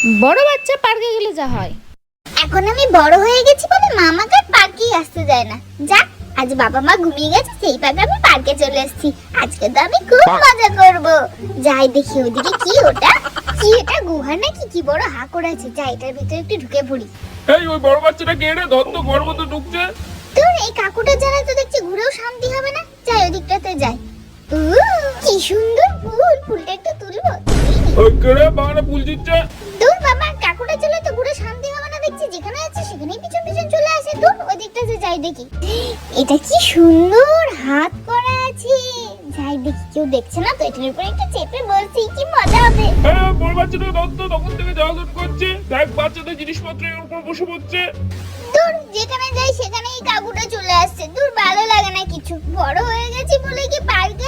বড় বাচ্চা পার্কে গেলে যা হয়। এখন আমি বড় হয়ে গেছি বলে মামাকে পার্কেই আসতে যায় না। যাক আজ বাবা মা ঘুমিয়ে গেছে সেই পাকে আমি পার্কে চলে এসেছি। আজকে তো আমি খুব মজা করব। যাই দেখি ওদিকে কি ওটা কি এটা গুহা নাকি? কি বড় হা করে আছে? যাই এটার ভিতরে একটু ঢুকে পড়ি। এই ওই বড় বাচ্চাটা কে রে? ধর তো ঘর মতো ঢুকছে। তোর এই কাকুটা জানা তো দেখছি ঘুরেও শান্তি হবে না। যাই ওদিকটাতে যাই। উহ, কি সুন্দর ফুল। ফুলটা একটু তুলবো। ওই কে রে? বাগানে ফুল দিচ্ছে। দেখছি যেখানে আছে সেখানেই পিছন পিছন চলে আসে। দূর ওদিকটাতে যাই দেখি। এটা কি সুন্দর হাত করা আছে। যাই দেখি কেউ দেখছে না তো? এটার উপরে একটু চেপে বলছি কি মজা হবে। হ্যাঁ বড় বাচ্চাটা ধর তো তখন থেকে জ্বালাতন করছে। দেখ বাচ্চাদের জিনিসপত্র এর উপর বসে পড়ছে। দূর যেখানে যাই সেখানেই কাকুটা চলে আসছে। দূর ভালো লাগে না কিছু। বড় হয়ে গেছি বলে কি পার্কে